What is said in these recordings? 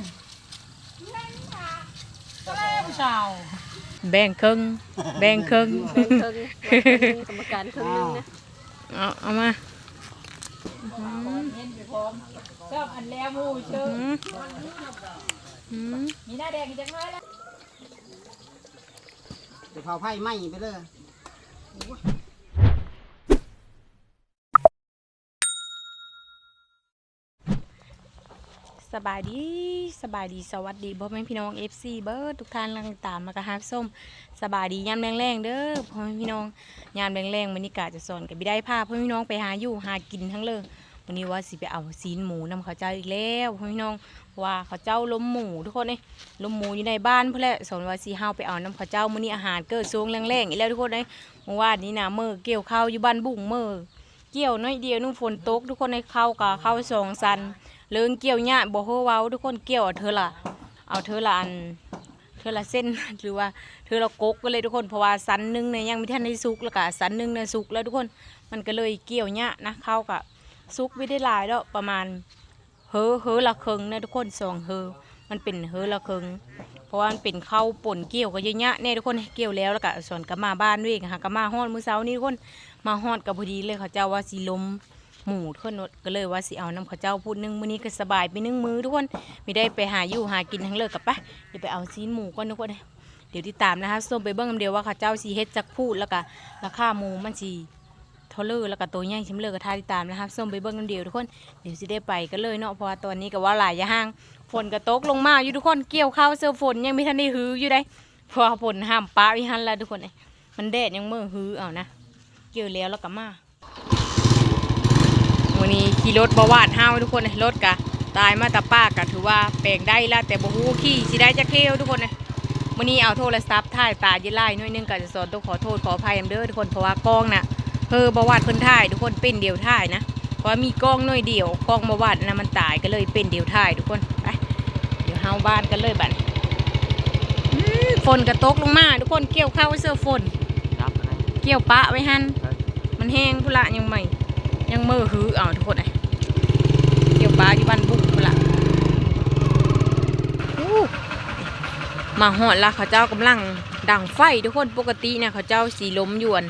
นก็เลยผู้สาวแบ่งครึ่งแบ่งครึ่งแบ่งครึ่งแบ่งครึ่งกรรมการครึ่งหนึงนะเอาเอามาเห็นไปพร้อมชอบอันแล้วหมูเชื่ออืมอืมมีหน้าแดงอีกจังน้อยแล้ว เดี๋ยวเผาไผ่ไหม้ไปเลย สบายดีสบายดีสวัสดีพ่อแม่พี่น้อง FC เบิร์ดทุกท่านกำลังตามมากระฮับส้มสบายดียามแรงๆเด้อพ่อแม่พี่น้องยามแรงๆมันนี่กาจะสอนกับบิได้พาพ่อแม่พี่น้องไปหาอยู่หากินทั้งเลยวันนี้ว่าสิไปเอาซีนหมูนำเขาเจ้าอีกแล้วพ่อแม่พี่น้องว่าเขาเจ้าล้มหมูทุกคนเลยล้มหมูอยู่ในบ้านเพื่อแหละสอนว่าสีเฮาไปเอาน้ำเขาเจ้ามื้อนี้อาหารเกิดช่วงแรงๆอีกแล้วทุกคนเลยเมื่อวานนี้นะเมื่อเกี่ยวข้าวอยู่บ้านบุ้งเมื่อเกี่ยวน้อยเดียวนุ่งฝนตกทุกคนในเข้าวกับข้าวสองสัน เรื่องเกี่ยวเนี่ยบ่ฮู้เว้าทุกคนเกี่ยวเอาเธอละเอาเธอละอันเธอละเส้นหรือว่าเธอละกกก็เลยทุกคนเพราะว่าสันหนึงเนี่ยยังไม่ทันได้สุกแล้วก็สันหนึงเนี่ยสุกแล้วทุกคนมันก็เลยเกี่ยวเนี่ยนะเข้ากับสุกไม่ได้หลายแล้วประมาณเฮอเฮอละเครึ่งนะทุกคนสองเฮอมันเป็นเฮอละเครึ่งเพราะว่ามันเป็นข้าวป่นเกี่ยวก็เยอะแยะเนี่ยทุกคนเกี่ยวแล้วแล้วก็ส่วนก็มาบ้านด้วยค่ะก็มาฮอดมื้อเช้านี้ทุกคนมาฮอดกับพอดีเลยเขาเจ้าว่าสิลม หมูทุกคนก็เลยว่าสิเอาน้ำข้าวเจ้าพูดนึ่งมื้อนี้ก็สบายไปนึ่งมือทุกคนไม่ได้ไปหาอยู่หากินทั้งเลิกกับปะเดี๋ยวไปเอาซีนหมูก่อนทุกคนเดี๋ยวติดตามนะคะส้มไปเบิ่งกันเดียวว่าข้าวเจ้าสีเฮ็ดจักพูดแล้วก็ราคาหมูมันสีท่าเลอร์แล้วก็ตัวใหญ่ชิมเลอก็ท่าติดตามนะคะส้มไปเบิ่งกันเดียวทุกคนเดี๋ยวสิได้ไปกันเลยเนาะเพราะว่าตอนนี้ก็ว่าหลายยาห้างฝนก็ตกลงมาอยู่ทุกคนเกี่ยวข้าวเสื้อฝนยังไม่ทันได้ฮืออยู่ได้พราะว่าฝนห้ามป้าวิหันแล้วทุกคนมันแดดยังเมือฮือเอานะเกี่ยวแล้วแล้วก็มา ขี่รถบวาดห้าวทุกคนเลยรถกะตายมาแตาป้ากะถือว่าแปลงได้แล้วแต่บ่ฮู้ขี่สิได้จะเคี่ยวทุกคนเลยวันนี้เอาโทรศัพท์ถ่ายตายีไล่หน่อยหนึงก็จะสอนต้องขอโทษขออภัยนำเด้อทุกคนเพราะว่ากล้องน่ะเฮอบวาดเพิ่นถ่ายทุกคนเป็นเดียวถ่ายนะเพราะว่ามีกล้องหน่อยเดียวกล้องบวาดนะมันตายก็เลยเป็นเดียวถ่ายทุกคนไปเดี๋ยวเฮาบ้านกันเลยบัดอืมฝนกระตกลงมาทุกคนเกี่ยวข้าวเสื้อฝนครับอะไรเกี่ยวปะไว้หันมันแห้งพุละยังใหม่ยังมือหือเอาทุกคนไอ้เกี่ยว ปลาอยู่บ้านบุกพุละมาหอดละเขาเจ้ากำลังดังไฟทุกคนปกติเนี่ยเขาเจ้าสีล้มยวน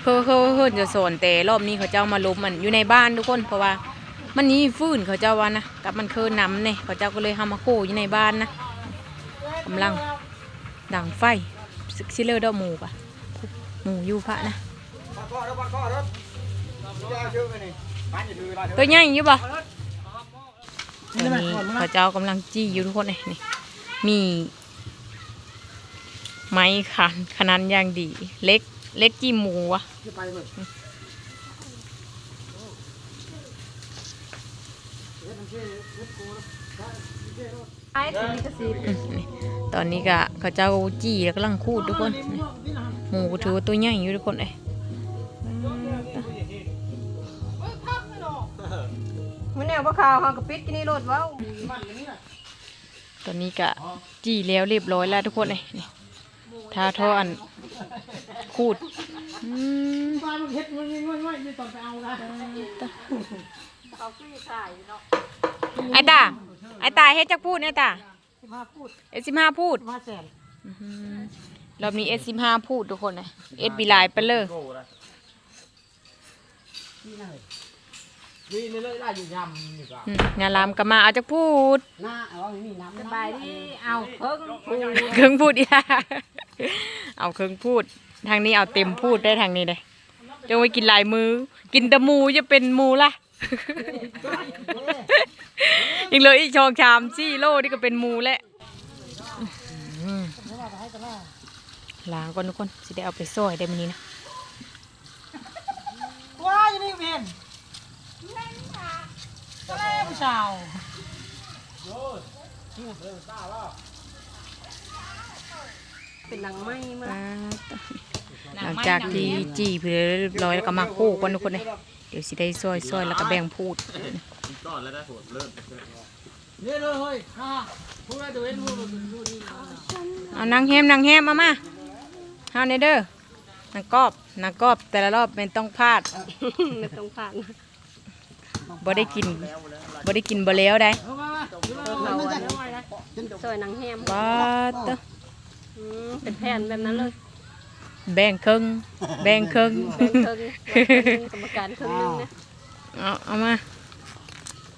เพื่อเพื่อเพื่อจะสอนแต่รอบนี้เขาเจ้ามาล้มมันอยู่ในบ้านทุกคนเพราะว่ามันนี่ฟื้นเขาเจ้าว่านะกับมันเคินน้ำเนี่ยเขาเจ้าก็เลยทำมาโคอยู่ในบ้านนะกำลังดังไฟซึกซิเลอร์ดอหมูปะหมูยู่พระนะปัดข้อแล้วปัดข้อแล้วจะเอาชื่อไปย่านจะถืออะไรตัวใหญ่อยู่ปะ ตอนนี้เขาเจ้ากำลังจี้อยู่ทุกคนเลยนี่มีไม้ขันขนาดอย่างดี เล็ก เล็กจี้หมูวะจะไปเบิดไอ้คือมีกระสีอืมนี่ตอนนี้ก็เขาเจ้าจี้แล้วกำลังคูดทุกคนนี่หมูก็ถือว่าตัวใหญ่อยู่ทุกคนเลย บ่ข่าวเฮากระปิดกินนี่โลดเว้าตอนนี้ก็จี้แล้วเรียบร้อยแล้วทุกคนเลยนี่ทาท่ออันคูดอืมบ้านมันเฮ็ดมันง่อยๆไม่ต้องไปเอาละเขาคือถ่ายเนาะไอ้ตาไอ้ตาเฮ็ดจักพูดเนี่ยตาสิมาพูดเอสิบห้าพูดมาแสนรอบนี้เอสิบห้าพูดทุกคนเลยเอสบีไลน์ไปเลย นี่น่ะวีนี่เลยได้อยู่ยำนี่ก็อืมงานรามก็มาเอาจักพูดหน้าเอาอย่างนี้น้ำสบายดีเอาเพิ่งปูเครื่องพูดอีกแล้วเอาเครื่องพูด ทางนี้เอาเต็มพูดได้ทางนี้เลยจงไว้กินหลายมือ กินแต่หมูจะเป็นหมูละ อีกเลยอีกชองชามซี่โลนี่ก็เป็นหมูแล้วอื้อหือล้างก่อนทุกคนสิได้เอาไปซอยได้มื้อนี้นะว้าอยู่นี่เวียน ก็เลยผู้สาวเป็นหนังไหม้มาหลังจากที่จี้เพื่อเรียบร้อยแล้วก็มาโคกันทุกคนเลยเดี๋ยวสิได้ซอยซอยแล้วก็แบ่งพูดเนี่ยเลยเฮ้ยฮ่าพูดได้ตัวเองพูดพูดีเอานางแฮมนางแฮมมามาเฮาเนเด้อนางกอบนางกอบแต่ละรอบเป็นต้องพลาด ไม่ต้องผ่าน บ่ได้กินบ่ได้กินบ่แล้วได้เอามามาดูมาดูมาดูมาซอยหนังแฮมปาดเตอะอืมเป็นแผ่นแบบนั้นเลย แบ่งครึ่งแบ่งครึ่งแบ่งครึ่งแบ่งครึ่งกรรมการครึ่งหนึงนะเอาเอามา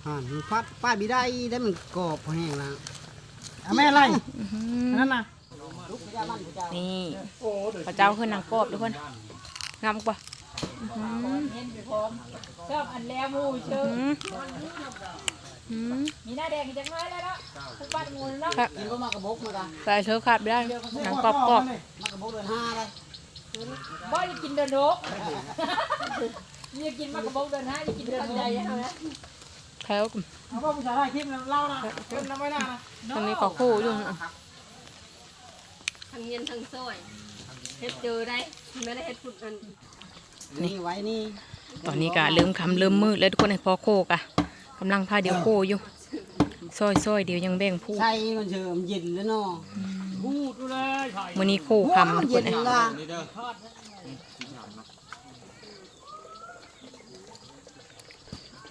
อ่ามันฟัดป้าบีได้ได้มันกรอบพอแห้งแล้วเอาแม่ไล่อื้อหือันอนั้นน่ะนี่พระเจ้าขึ้นนางกรอบทุกคนงามกว่า เห็นไปพร้อมชอบอันแล้วหมูเชิอื้งอหือมีหน้าแดงจังน้อยแล้วเนาะทุกบ้านหมูเนาะครับกินก็มากระบกมากันใส่เชื้อขาดไม่ได้หนังกรอบกรอบมากระบกเดือนห้าเลยบ่จะกินเดินโนกนี่กินมากระบอกเดินห้าจะกินเดินใจใช่ไหมแพ้วเอาว่าผู้ชายถ่ายคลิปนะเล่านะเพิ่นน้ำไว้หน้านะตรงนี้ก็คู่อยู่ทั้งเย็นทั้งซอยเฮ็ดเจอได้ไม่ได้เฮ็ดพุ่นอัน นี่ไว้นี่ตอนนี้ก็เริ่มคำเริ่มมืดแล้วทุกคนไอ้พอโคกอะกำลังพาเดี๋ยวโคอยู่ซอยซอยๆเดี๋ยวยังแบ่งผู้ใช่มันเชื่อมนเย็นแล้วเนาะพูดดูเลยถ่ายมื้อนี้โคคำมัทุนกคเย็นนไอ้ละ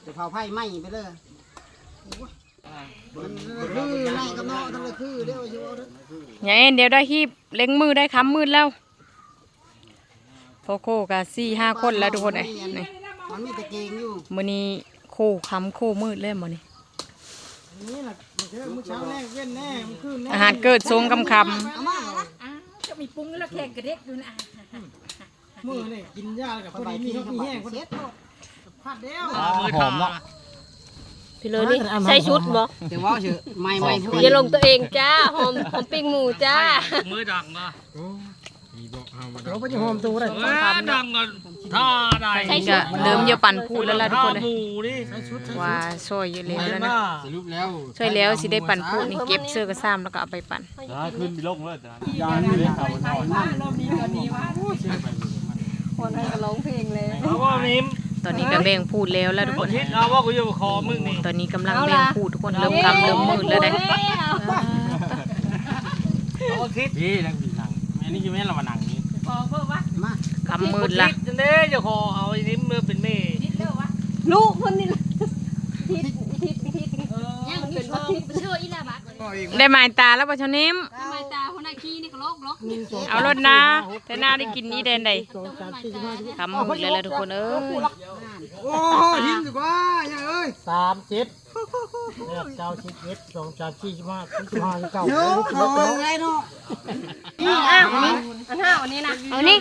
จะเผาไผ่ไหม้ไปเลยมันคือไหม้กับเนาะทั้งเลยคือเดี๋ยวอยู่เอาเด้ออย่าเอ็นเดี๋ยวได้ฮีบเล็งมือได้คำมืดแล้ว พอโคกะสี่ห้าคนแล้วทุกคนไอ้นี่มันมีตะเกียงอยู่มื้อนี้โคคำโคมืดเลยมื้อนี้นี่น่ะมันคือมื้อเช้าแน่เว้นแน่มันคือแน่อาหารเกิดทรงคำคเอามาละอ้าวจะมีปรุงแล้วแข่งกระเด็กดูนะมื้อนี่กินยาแล้วกับพอดีมีเขามีแห้งพอดีเช็ดพลาดแล้วหอมเนาะพี่เลยนี่ใส่ชุดบ่เดี๋ยวว่าเชื่อไม่ไม่พูดอย่าลงตัวเองจ้าหอมหอมปิ้งหมูจ้ามือดังอะ เราไปจะหอมตัวได้เอ้ยดังอะท่าได้ำนี่ก็เริ่มจะปั่นพูดแล้วล่ะทุกคนเลยว่าช่วยอยู่แล้วแล้วนะสรุปแล้วช่วยแล้วสิได้ปั่นพูดนี่เก็บเสื้อกระซ้ำแล้วก็เอาไปปั่นขึ้นไปลงเลยจ้ะยางนี่เลยครับรอบนี้ตอนนี้ว่าคนให้ก็ร้องเพลงเลยเอาว่ามิมตอนนี้ก็แบ่งพูดแล้วแล้วทุกคนคิดเอาว่ากูจะคอมึงนี่ตอนนี้กำลังแบ่งพูดทุกคนเริ่มคำเริ่มมืดแล้วได้เอาว่าคิดพี่นั่งผีนังอันนี้คือแม่เรามานัง พอเพิ่มวะมาคำมืดละคิจังเด้จะคอเอาไอ้นี่มือเป็นเม่นิดเดียววะลูกคนนี้ทิศทิศทิศยังเป็นพระทิศเชื่ออีลาบักได้หมายตาแล้วป่ะชนิมทำไมตาคนนาขี้นี่ก็ลกลกเอารถนะแต่หน้าได้กินนี่แดนใดคำมืดแล้วล่ะทุกคนเอ้ยโอ้ยิ้มดีกว่าอย่าเอ้ยสามเจ็ด เก้าสิบเอ็ดสองสามสี่สิบห้าสี่สิบห้าสิบเก้าเดี๋ยวเขาไงเนาะอ้าวอันห้าอันนี้นะเอานี่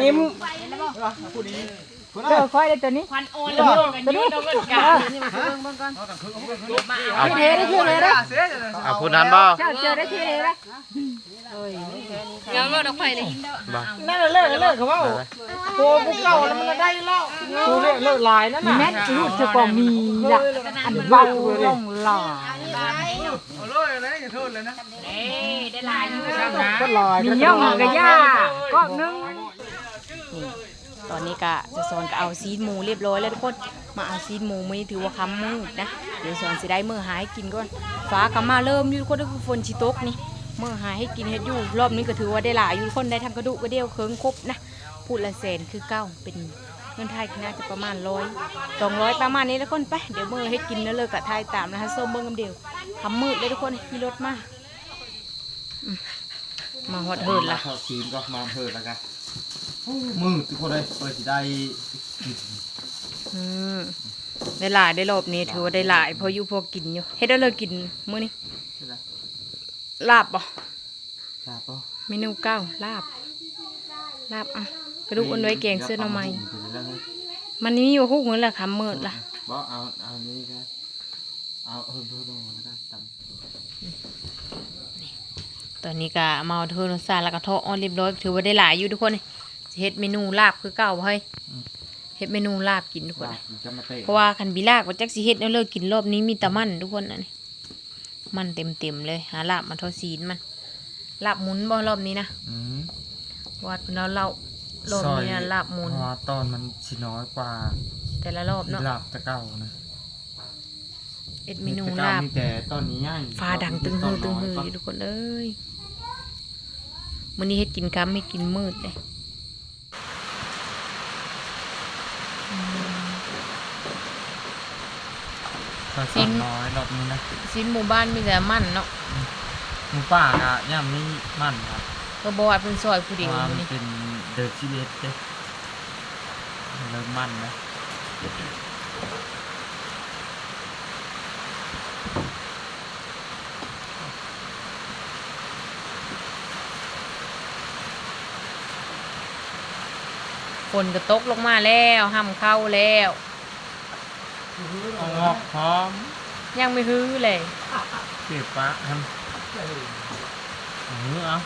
นิ่ม เดี๋ยวค่อยได้ตัวนี้ควันโอนแล้วตัวนี้ตัวนี้กาเอาเทได้ชื่อเลยนะเอาพูดนั้นบ่เจ้าเจอได้ที่เลยละเงาโลดออกไปเลยนั่นเลิกเลิกเขาว่าโอ้กูเก่าแล้วมันได้แล้วกูเลิกเลิกลายนั่นน่ะแม่ลูกจะกองมีละอันว่าล่องหล่อเอาเลยนะอย่าโทษเลยนะเอ้ได้หลายอยู่ก็ลอยมีย่องกับย่าก็นึง ตอนนี้ก็จะสอนก็เอาซีดหมูเรียบร้อยแล้วทุกคนมาเอาซีดหมูมือถือว่าคำมืดนะเดี๋ยวสอนสิได้เมื้อหาให้กินก่อนฟ้ากำมาเริ่มอยู่ทุกคนก็คือฝนชิตกนี่มื้อหายให้กินเฮ็ดอยู่รอบนี้ก็ถือว่าได้หลายอยู่ทุกคนได้ทั้งกระดูกกระเดี่ยวเคิงครบนะพูดละแสนคือเก้าเป็นเงินไทยน่าจะประมาณร้อยสองร้อยประมาณนี้แล้วคนไปเดี๋ยวเมื้อให้กินแล้วเลยกะทายตามนะคะส้มเบิ่งกำเดียวคำมืดเลยทุกคนขี่รถมามาฮอดเฮินละถอดซีนก็มาเถิดแล้วกัน มือทุกคนเลยเปิดสิได้อืมได้หลายได้รอบนี้ถือว่าได้หลายเพออยู่พอกินอยู่เฮ็ดได้เลยกินมื้อนี้ลาบบ่ครับป่ะเมนูเก้าลาบ ลาบอะกระดูกอันไว้แกงเสื้อหน่อไม้มันมีอยู่หุ้งนั่นแหละคำมืดล่ะบ่เอาเอานี่ก็เอาเออดูดูก็ได้ตตอนนี้ก็มาเอาเทอร์นซาแล้วก็ทอดออนเรียบร้อยถือว่าได้หลายอยู่ทุกคนนี่สิ เฮ็ดเมนูลาบคือเก่าบ่เฮ้ยเฮ็ดเมนูลาบกินทุกำคนลาบจะมาเตะเพราะว่าคันบิลากว่าจักสิเฮ็ดแนวเลิกกินรอบนี้มีแต่มันทุกคนอันนี้มันเต็มๆเลยหาลาบมาทอดซีนมันลาบหมุนบ่รอบนี้นะอืมวัดแล้วเรารอบนี้นะลาบหมุนเพราะว่าตอนมันสิน้อยกว่า แต่ละรอบเนาะลาบตะเก่านะเอ็ดเมนูตะเก่ลาบมีแต่ตอนนี้ง่ายฟ้าดังตึงฮือตึงฮืออยู่ทุกคนเอ้ยมื้อนี้เฮ็ดกินค่ำให้กินมืดเลย อืมซอยสามร้อยรอบนี้นะสิ้นหมู่บ้านมีแต่มั่นเนาะหมูป่ากะย่ำนี้มั่นครับก็บอกว่าเป็นซอยผู้เพเดียวราะว่ามันนี่เป็นเดอะชิเลสเด้เริ่มมันนะฝนก็ตกลงมาแล้วห้ำเข้าแล้ว งอกพร้อม ยังไม่ฮื้อเลยเก็บปะทำเอาเนื้อเอา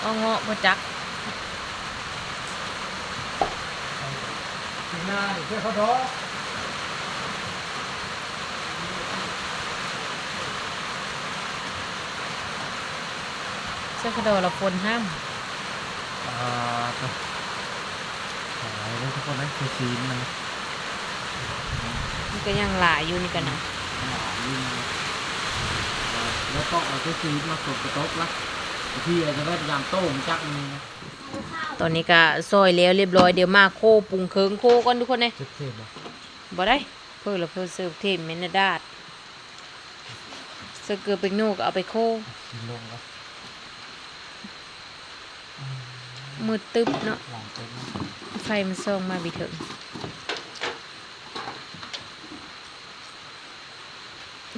เอาเงาะบ่จักหน้าเพื่อเขาดอกเสื้อกระโดดละฝนห้ามอ่าตัวหายเลยทุกคนนะคือซีนมัน มันก็ยังหลายอยู่นี่กันนะหนายิ่งแล้วต้องเอาตัวซีนมากดกระตกละที่อาจจะได้พยายามโต้มจักมือนะตอนนี้ก็ซอยแล้วเรียบร้อยเดี๋ยวมาโคปรุงเคิงโคก่อนทุกคนเลยเจ็บๆอะบ่ได้ เพื่อละเพื่อเสิร์ฟเทมเมนดาดเสื้อเกลือเป็กโนก็เอาไปโคซีนลงแล้วมืดตึ๊บเนาะหลังเป็นนะไฟมันส่องมาบิถึง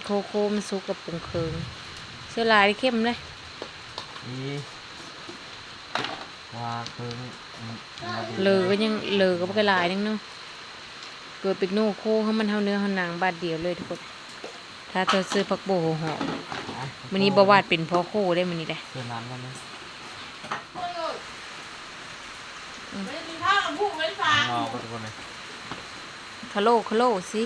โคโคมันสุกกับปรุงเคิงเสื้อลายเข้มเลยนี่ว่าคือมันมาดีเลอก็ยังเลอก็บ่กลายนึงเนาะเกลือเป็กโนโคให้มันเท่าเนื้อเท่าหนังบาดเดียวเลยทุกคนถ้าเธอซื้อผักโบหัวหอมอะมันนี้บวาดเป็นเพอโคได้มันนี้ได้เสื้อน้ำได้ไหมไม่ได้กินข้าวกับผู้ไม่ฟังงอกทุกคนเลยคาโลคาโลสิ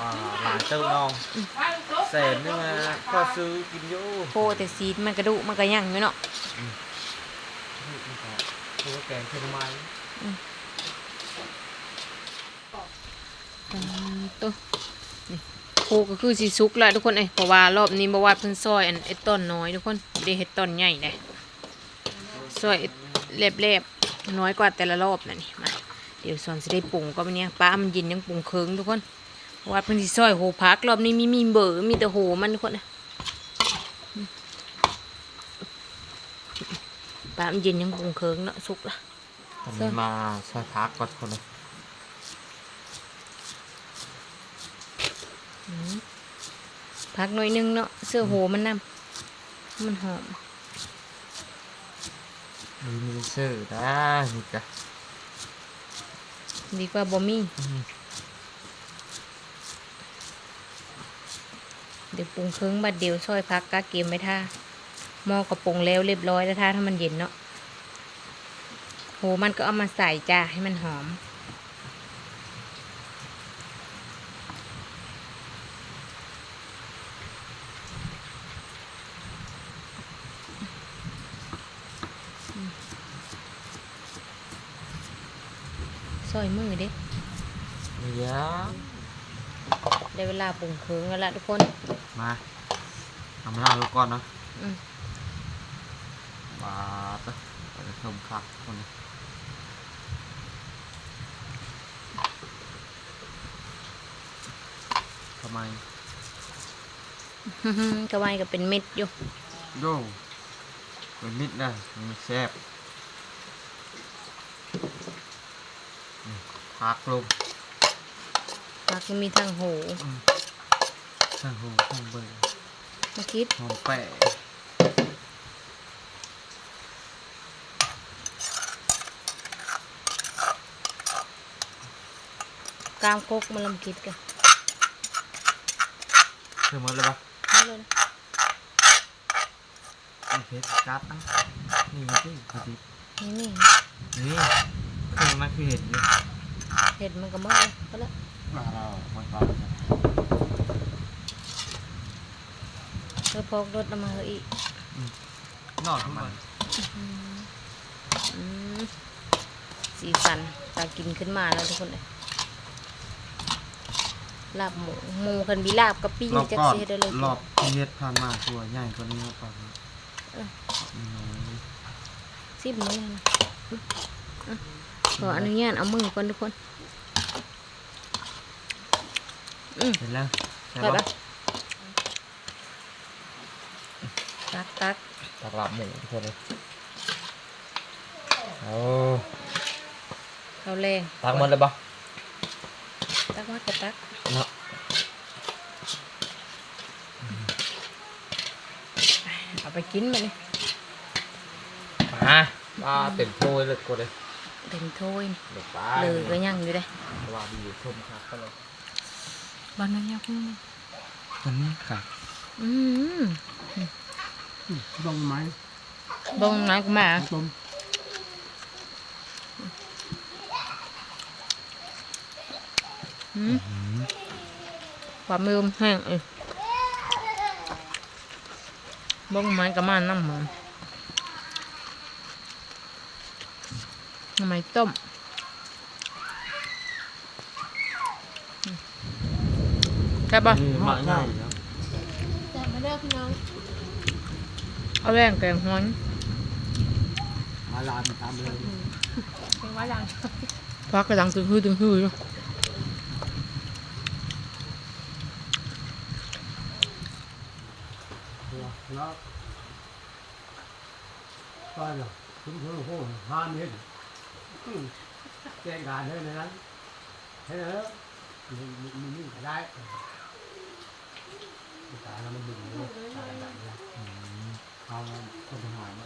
ว่าหลายเต้าน้องฟังจบแสนนึงนะก็ซื้อกินอยู่โคแต่ซีดมันกระดุมันก็ยังอยู่เนาะตัวแกงเค็มไม้อืมตัวนี่โคก็คือสีซุกแล้วทุกคนเอ้ยเพราะว่ารอบนี้บวาดเพิ่นซอยอันไอ้ต้นน้อยทุกคนบ่ได้เฮ็ดต้นใหญ่เลยซอยเล็บๆน้อยกว่าแต่ละรอบน่ะนี่มาเดี๋ยวสอนสิได้ปรุงก็มันเนี้ยป้ามันเย็นยังปรุงเคิงทุกคนเพราะ ว่าเพิ่นสิซอยโหพักรอบนี้มีมีเบอร์มีแต่โหมันทุกคนนะป้ามันเย็นยังปรุงเคิงเนาะสุกละตอนนี้มาซอยพักก่อนคนเลยพักหน่อยนึงเนาะเสื้อโหมันนำมันหอมมีมีเสื้อได้นี่จ้ะดีกว่าบอมี่ ดี๋ยวปรุงเครื่องบัดเดียวช่อยพักกะเกมไว้ท่าหม้อกระปรุงแล้วเรียบร้อยแล้วท่าถ้ามันเย็นเนาะโหมันก็เอามาใส่จ้าให้มันหอม ซอยมือเด้นี่ยะได้เวลาปรุงเครื่องแล้วล่ะทุกคน มาทำลาลูกก่อนเนาะอืมมาตะไปชมครับคนนี้ทำไมกระไวก็เป็นเม็ดอยู่โย่เป็นมิดนะมันแซ่บนี่พักลงพักมันมีทั้งโห ช่างหูช่างเบิ่งมาคิดหอมแปะกามกกมันลำคิดกันเชื่อมันเลยปะนี่เลยนะนี่เพชรการ์ดนะนี่มันที่พอดีนี่นี่นี่เครื่องนั้นคือเห็นอยู่เห็ดมันก็หมดเลยก็แล้วมาเรามันก็ เธอพกรถน้ำมาเฮอะอีกนอนทั้งมันอืมสีสันตากินขึ้นมาแล้วทุกคนเลยลาบหมูหมูคันบีลาบกับปิ้งรอบจักก่อนเสียได้เลยรอบที่เฮ็ดผ่านมาตัวใหญ่กว่านี้มากกว่านี้เออน้อยสิบมือนะขออนุญาตเอามือก่อนทุกคน อืมเห็นแล้วใช่ได้ปะ ปะ ตักตักตักลาบหมูทุกคนเลยโอ้เขาแรงตักหมดเลยปะตักมากกับตักเนาะเอาไปกินมาเลยมาปลาเต็มโถยเลยกดเลยเต็มถ้วยเด็กปลาเลยก็ยังอยู่เลยปลาดีชมครับก็เลยบ้านนั้นยังพูดอันนี้ค่ะ อืม ลงไหมบงน้อยกูมาลมอืมความมือแห้งเอ้ยบงไม้กับมาน้ำมันทำไมต้มอืมแค่บปะนี่มาง่ายแล้วแต่มาเด้อพี่น้อง เอาแรงแกงฮ้อนมาลานตามเลยเป็นว่าหลังพักกระดังตึงฮือตึงฮืออยู่แล้วก็เดี๋ยวคุณคุณโอ้โหห้ามเห็นแจ้งการให้ในนั้นให้เนอะมีมีมีมีได้ตายแล้วมันดึงเลย ตายแบบนี้เอาคนทหารมา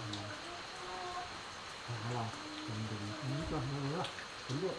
เอาเราคนดึงนี่ก็มือละผมด้วย